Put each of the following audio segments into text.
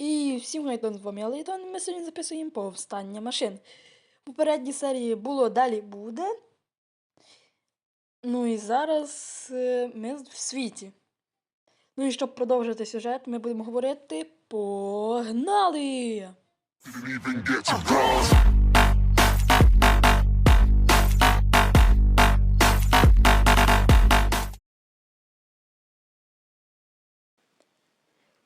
І всім гайдон з вами Алейдон, ми сьогодні записуємо повстання машин. В попередній серії було далі буде. Ну і зараз е, ми в світі. Ну і щоб продовжити сюжет, ми будемо говорити Погнали!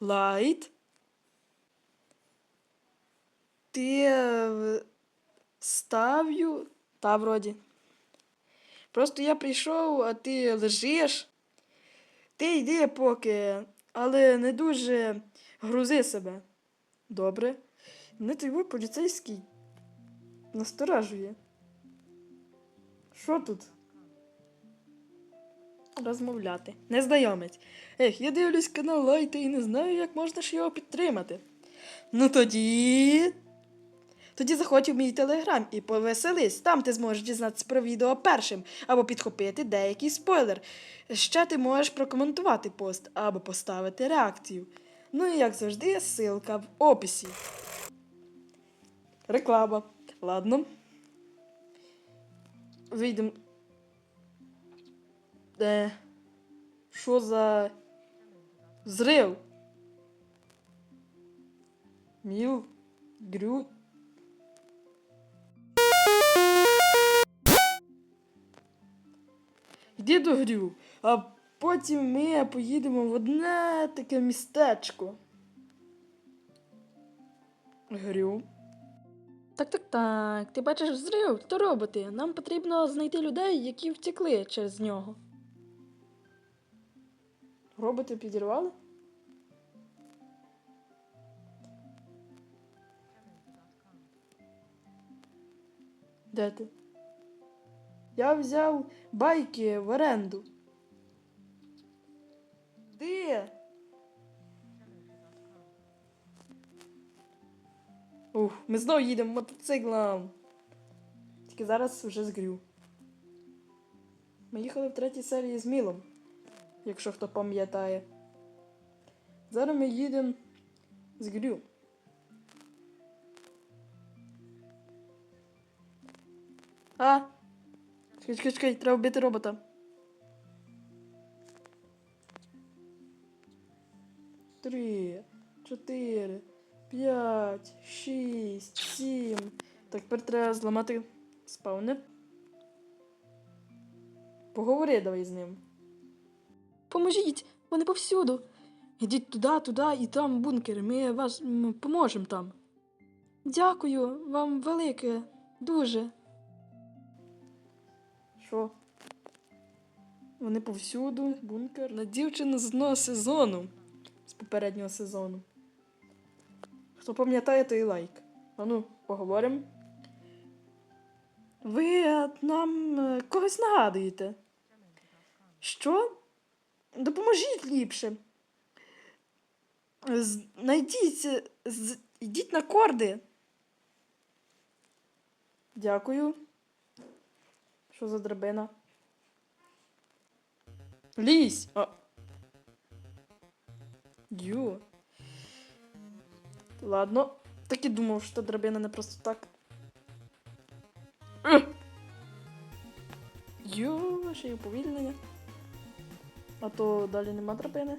Didn't Ти е, ставлю. Та вроді. Просто я прийшов, а ти лежиш. Ти йди поки, але не дуже грузи себе. Добре. Не той поліцейський насторажує. Що тут? Розмовляти. Незнайомець. Ех, я дивлюсь канал Лайта і не знаю, як можна ж його підтримати. Ну тоді. Тоді заходь у мій телеграм і повеселись. Там ти зможеш дізнатися про відео першим або підхопити деякий спойлер. Ще ти можеш прокоментувати пост або поставити реакцію. Ну і як завжди, ссылка в описі. Реклама. Ладно. Вийдемо. Е, що за взрив? Міл, Грю. До Грю, а потім ми поїдемо в одне таке містечко. Грю. Так, так, так. Ти бачиш взрив, то роботи. Нам потрібно знайти людей, які втекли через нього. Роботи підірвали? Де ти? Я взяв байки в оренду. Де? Ух, ми знову їдемо мотоциклом. Тільки зараз вже згрю. Ми їхали в третій серії з Мілом, якщо хто пам'ятає. Зараз ми їдемо з Грю. А? Чекай, чекай, чекай, треба вбити робота. Три, чотири, п'ять, шість, сім. Так, тепер треба зламати спавнер. Поговори давай з ним. Поможіть, вони повсюду. Ідіть туди, туди і там бункер. Ми вас поможемо там. Дякую вам велике, дуже. Що? Вони повсюду, бункер. На дівчину з одного сезону. З попереднього сезону. Хто пам'ятає, той лайк. Ану, поговоримо. Ви е, нам е, когось нагадуєте. Що? Допоможіть ліпше. Знайдіть, йдіть на корди. Дякую. Що за драбина? Лізь! А. Ю. Ладно. Так і думав, що драбина не просто так. Ех. Ю, ще й уповільнення. А то далі нема драбини.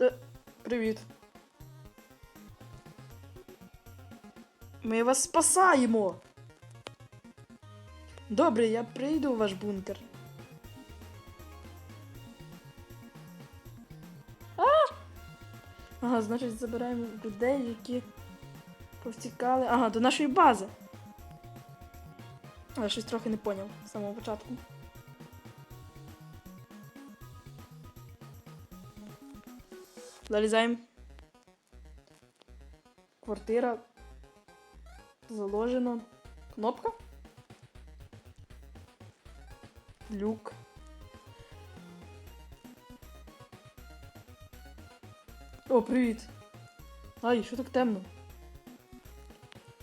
Е, привіт. Ми вас спасаємо. Добре, я прийду у ваш бункер. А! Ага, значить, забираємо людей, які повтікали. Ага, до нашої бази. Я щось трохи не поняв з самого початку. Залізаємо. Квартира. Заложено. Кнопка? Люк. О, привіт. Ай, що так темно?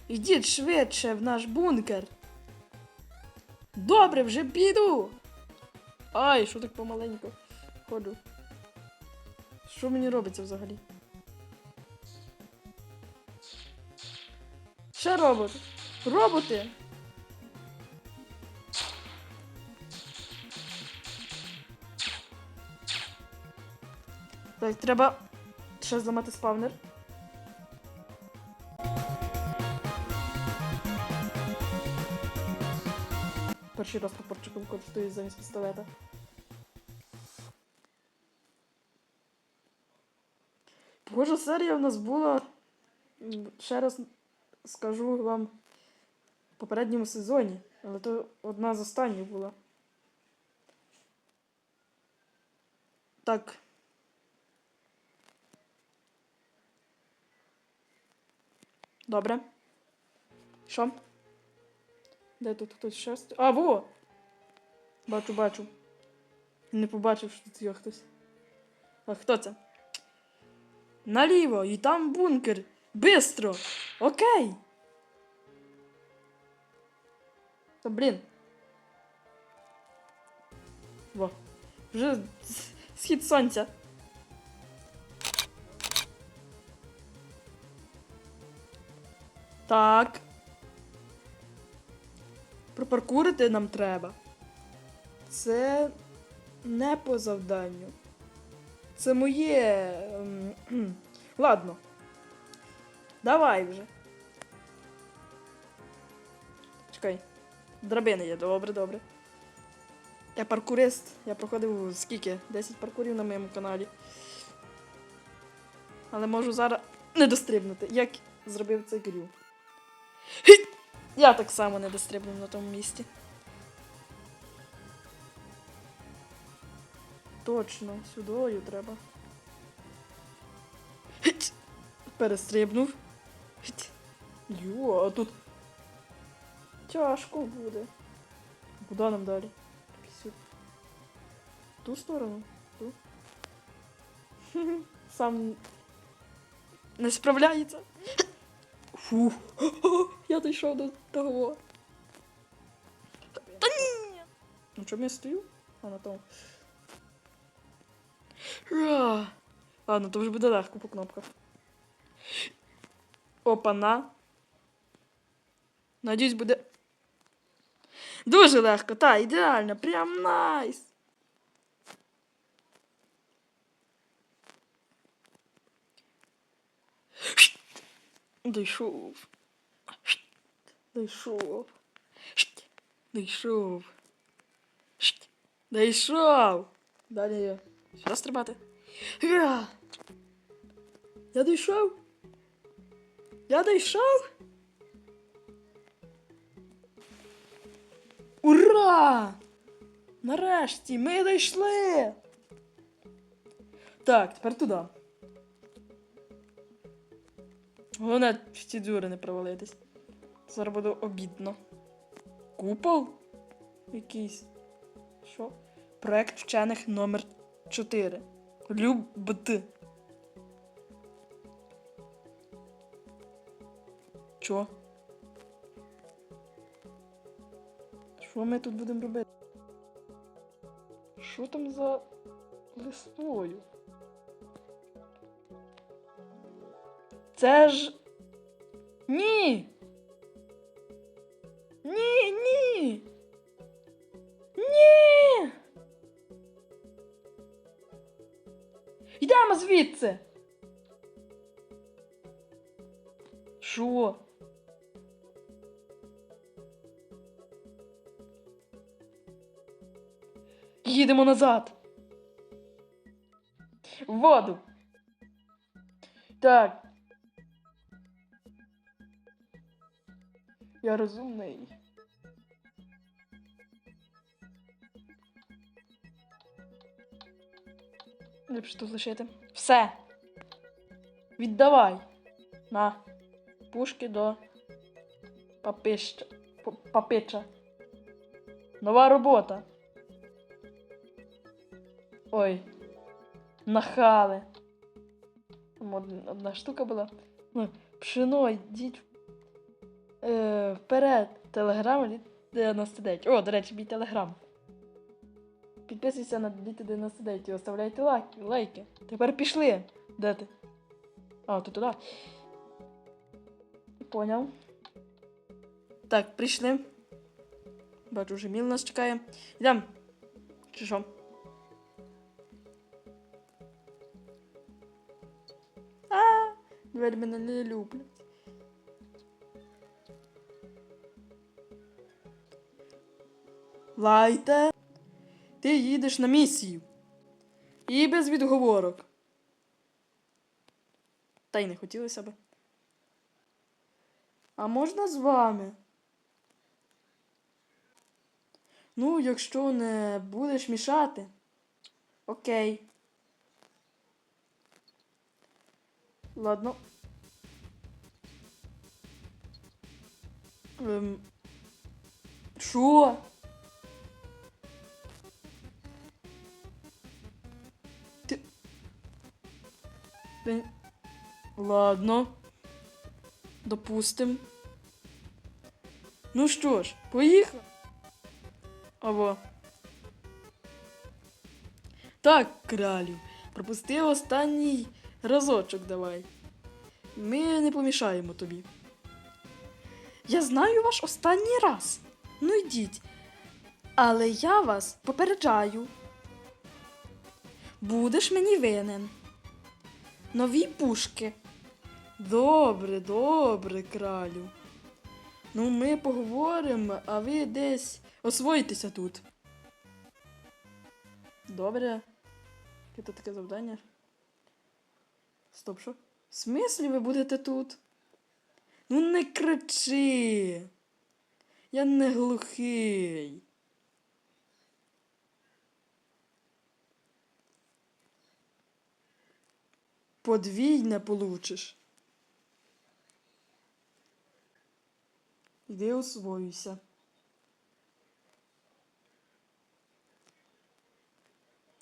Ідіть швидше в наш бункер. Добре, вже піду. Ай, що так помаленьку ходжу. Що мені робиться взагалі? Ще робот. Роботи. Так, треба ще зламати спавнер. Перший раз топорчиком користуюсь замість пістолета. Боже, серія в нас була. Ще раз скажу вам в попередньому сезоні, але то одна з останніх була. Так. Добре. Що? Де тут хтось ще? А, во! Бачу, бачу. Не побачив, що тут є хтось. А хто це? Наліво, і там бункер. Бистро! Окей. Та блін. Во. Вже схід сонця. Так. Пропаркурити нам треба. Це не по завданню. Це моє. ем. Ладно. Давай вже. Чекай. Драбини є, добре, добре. Я паркурист. Я проходив скільки? 10 паркурів на моєму каналі. Але можу зараз не дострибнути, як зробив цей грю. Я так само не дострибнув на тому місці. Точно, сюдою треба. Перестрибнув. Йо, а тут тяжко буде. Куди нам далі? Сюди. В Ту сторону? Ту. Сам не справляється. Фу. Я дійшов до того. Та ні. Ну чому я стою? А на тому. Ра. Ладно, то вже буде легко по кнопках. Опана. Надіюсь, буде. Дуже легко, та, ідеально, прям найс. Дійшов. Дійшов. Дійшов. Дійшов. Далі сюди стрибати. Га! Я дійшов. Я дійшов. Ура! Нарешті ми дійшли. Так, тепер туди. Головне, в ці дзюри не провалитись. Зараз буде обідно. Купол? Якийсь. Що? Проект вчених номер 4. Любт. Чо? Що ми тут будемо робити? Що там за листвою? Це ж. Ні! Ні, ні! Ні! Йдемо звідси! Їдемо назад. В воду. Так. Я розумний. Ліпше тут лишити. Все. Віддавай. На. Пушки до папища. Папича. Нова робота. Ой. Нахали. Там одна штука була. Ну, пшено, йдіть е, вперед. Телеграм 99. О, до речі, мій телеграм. Підписуйся на Діти 99 і оставляйте лайки. лайки. Тепер пішли. Де ти? А, то туди. Поняв. Так, прийшли. Бачу, вже Міл нас чекає. Йдемо. Чи що? Двері мене не люблять. Лайте. Ти їдеш на місію. І без відговорок. Та й не хотілося би. А можна з вами? Ну, якщо не будеш мішати. Окей. Ладно. Ем. Що? Ти. Ти... Ладно. Допустим. Ну що ж, поїхав. Або. Так, кралю, пропусти останній разочок давай. Ми не помішаємо тобі. Я знаю ваш останній раз. Ну йдіть. Але я вас попереджаю. Будеш мені винен. Нові пушки. Добре, добре, кралю. Ну, ми поговоримо, а ви десь освоїтеся тут. Добре. То таке завдання? Стоп, що? В смислі ви будете тут? Ну не кричи. Я не глухий. Подвійне получиш. Іди освоюйся.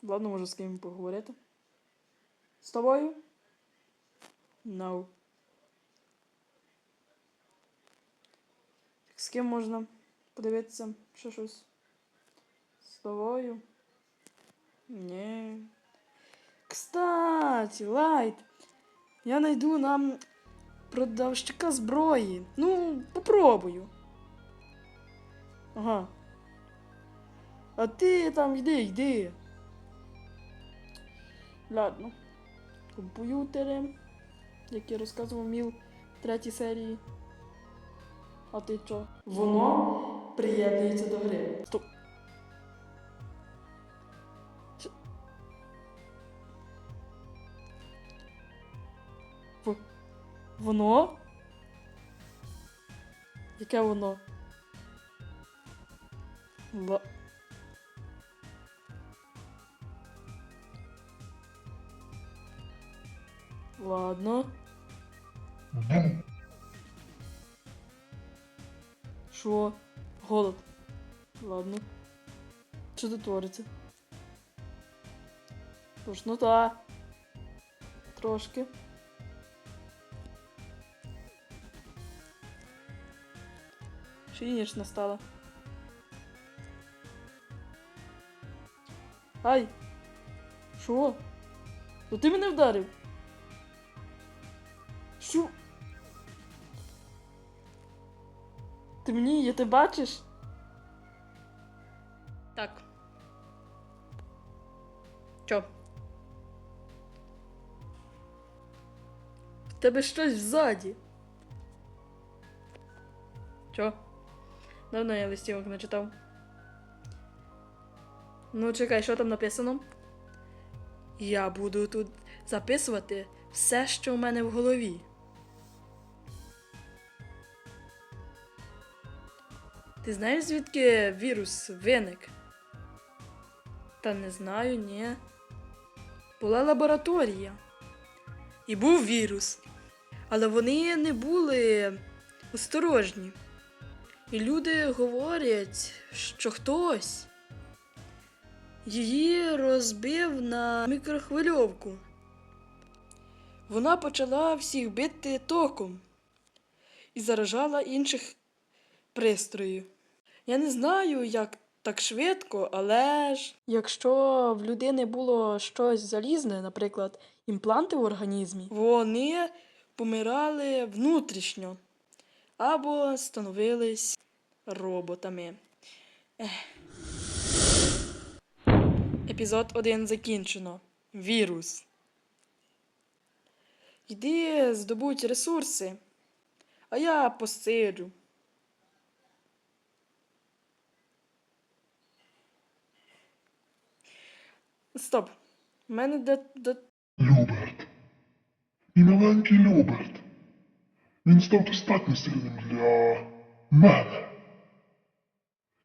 Ладно, можу з ким поговорити. З тобою? No. З ким можна подивитися ще щось? З тобою? Ні. Кстати, Лайт, я найду нам продавщика зброї. Ну, попробую. Ага. А ти там йди, йди. Ладно. Комп'ютери, як я розказував Міл в третій серії. А ти що? Воно приєднується до гри. Стоп. В- Воно? Яке воно? Ла... Ладно. Що? Голод. Ладно. Що тут твориться? Тошнота. Трошки. Ще ніч настала. Ай! Що? То ти мене вдарив? Ти мені, ти бачиш? Так. Чо? В тебе щось ззаді. Чо? Давно я листівок не читав. Ну, чекай, що там написано? Я буду тут записувати все, що в мене в голові. Ти знаєш, звідки вірус виник? Та не знаю, ні. Була лабораторія. І був вірус. Але вони не були осторожні. І люди говорять, що хтось її розбив на мікрохвильовку. Вона почала всіх бити током і заражала інших пристроїв. Я не знаю, як так швидко, але ж якщо в людини було щось залізне, наприклад, імпланти в організмі, вони помирали внутрішньо або становились роботами. Ех. Епізод 1 закінчено. Вірус. Йди здобудь ресурси, а я посиджу. Стоп. У мене де, де... Люберт. І маленький Люберт. Він став достатньо сильним для мене.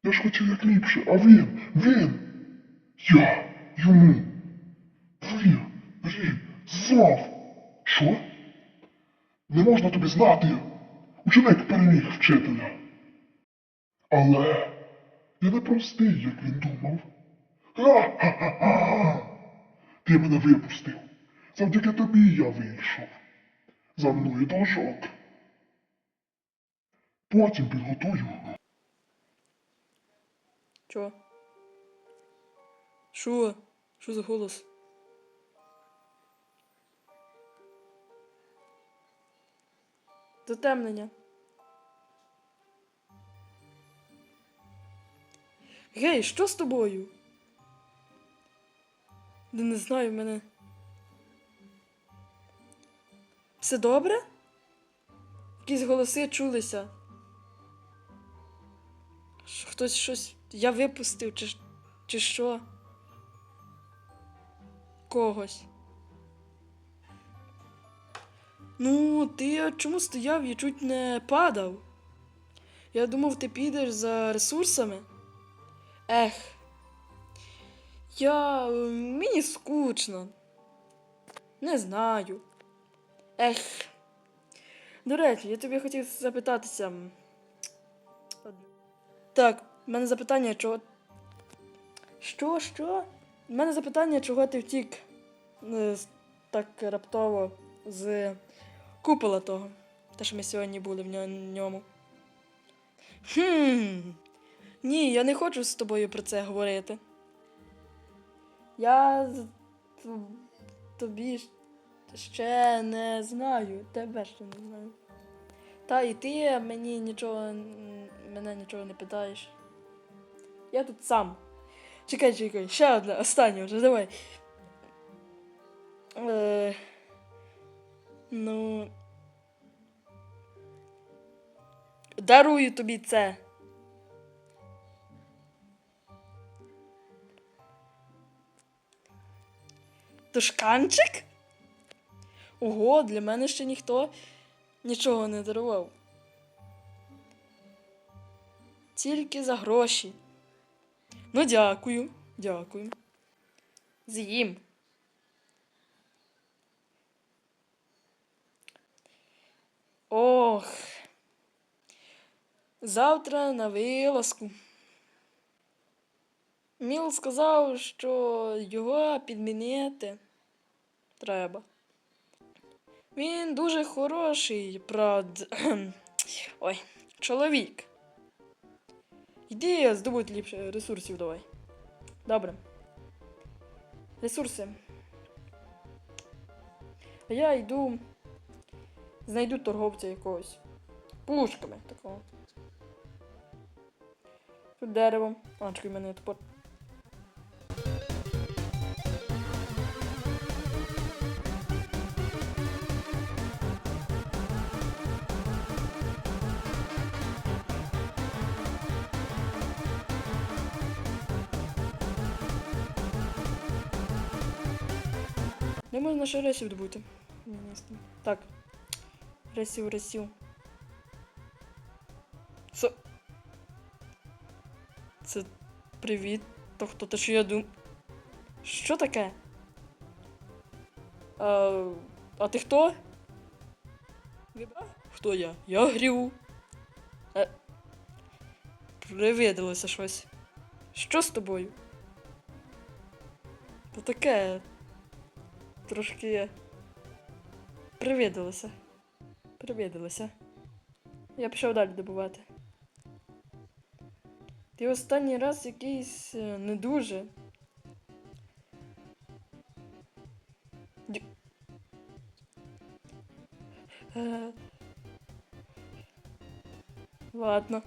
Я ж хотів як ліпше, а він, він, я, йому. Ви, ви, знав. Що? Не можна тобі знати. Ученик переміг вчителя. Але я не простий, як він думав. Ти мене випустив. Завдяки тобі я вийшов. За мною должок. Потім підготую. Чо? Що? Що за голос? Затемнення. Гей, що з тобою? Да не знаю мене. Все добре? Якісь голоси чулися. Хтось щось. Я випустив, чи, чи що? Когось. Ну, ти чому стояв і чуть не падав? Я думав, ти підеш за ресурсами. Ех. Я. е, Мені скучно. Не знаю. Ех. До речі, я тобі хотів запитатися. Так, в мене запитання, чого. Що, що? У мене запитання, чого ти втік е, так раптово з купола того. Те, що ми сьогодні були в ньому. Хм. Ні, я не хочу з тобою про це говорити. Я тобі ще не знаю, тебе ще не знаю. Та і ти мені нічого мене нічого не питаєш. Я тут сам. Чекай, чекай, ще одне, останнє вже, давай. Е, ну. Дарую тобі це. Тушканчик? Ого, для мене ще ніхто нічого не дарував. Тільки за гроші. Ну, дякую, дякую. З'їм. Ох. Завтра на вилазку. Міл сказав, що його підмінити треба. Він дуже хороший, прад. Ой, чоловік. Йди здобудь ліпше ресурсів давай. Добре. Ресурси. А я йду. Знайду торговця якогось. Пушками такого. Тут дерево. А, чекай, в мене топор. Де можна ще ресів добути? Тим. Так. Ресів, ресів. Це. Це. Привіт. То хто те, що я дум. Що таке? А, а ти хто? Вибрав? Хто я? Я грів. Е, привиділося щось. Що з тобою? То таке. Трошки. Привиділося. Привиділося. Я пішов далі добувати. Ти останній раз якийсь е, не дуже. Е, Ладно.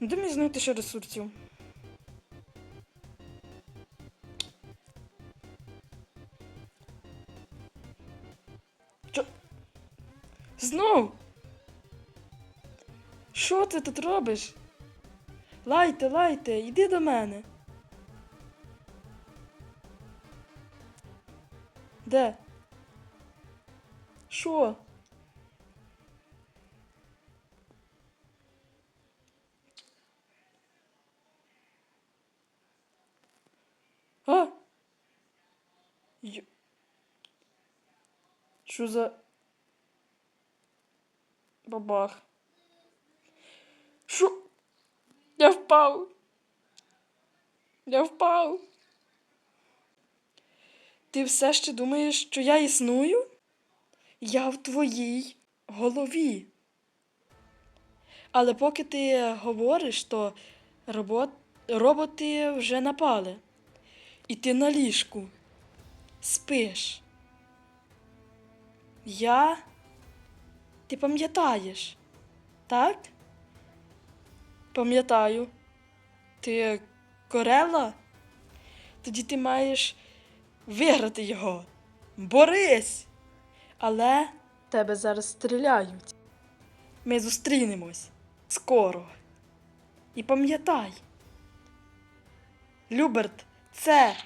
Ну, Де мені знайти ще ресурсів? Знов? Що ти тут робиш? Лайте, лайте, йди до мене. Де? Що? А? Й... Що за... Бабах. Що? Я впав. Я впав. Ти все ще думаєш, що я існую? Я в твоїй голові. Але поки ти говориш, то робот... роботи вже напали. І ти на ліжку. Спиш. Я. Ти пам'ятаєш, так? Пам'ятаю. Ти Корела? Тоді ти маєш виграти його. Борись! Але тебе зараз стріляють. Ми зустрінемось скоро. І пам'ятай. Люберт, це